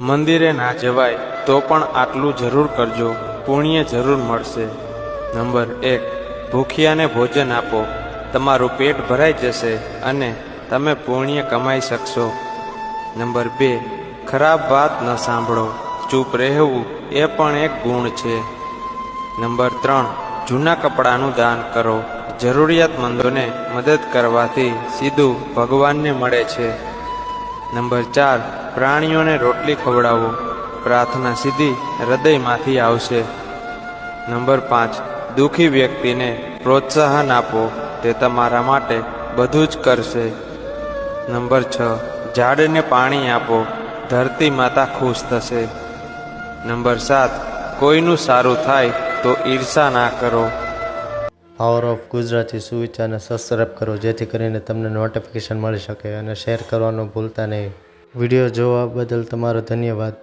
મંદિરે ના જવાય તો પણ આટલું જરૂર કરજો. પુણ્ય જરૂર મળશે. નંબર એક, ભૂખિયાને ભોજન આપો. તમારું પેટ ભરાઈ જશે અને તમે પુણ્ય કમાઈ શકશો. નંબર બે, ખરાબ વાત ન સાંભળો. ચૂપ રહેવું એ પણ એક ગુણ છે. નંબર ત્રણ, જૂના કપડાનું દાન કરો. જરૂરિયાતમંદોને મદદ કરવાથી સીધું ભગવાનને મળે છે. નંબર ચાર, પ્રાણીઓને રોટલી ખવડાવો. પ્રાર્થના સીધી હૃદયમાંથી આવશે. નંબર પાંચ, દુઃખી વ્યક્તિને પ્રોત્સાહન આપો. તે તમારા માટે બધું જ કરશે. નંબર છ, ઝાડને પાણી આપો. ધરતી માતા ખુશ થશે. નંબર સાત, કોઈનું સારું થાય તો ઈર્ષા ના કરો. પાવર ઓફ ગુજરાતી સુવિચારને સબસ્ક્રાઈબ કરો, જેથી કરીને તમને નોટિફિકેશન મળી શકે અને શેર કરવાનું ભૂલતા નહીં. વીડિયો જોવા બદલ તમારો ધન્યવાદ.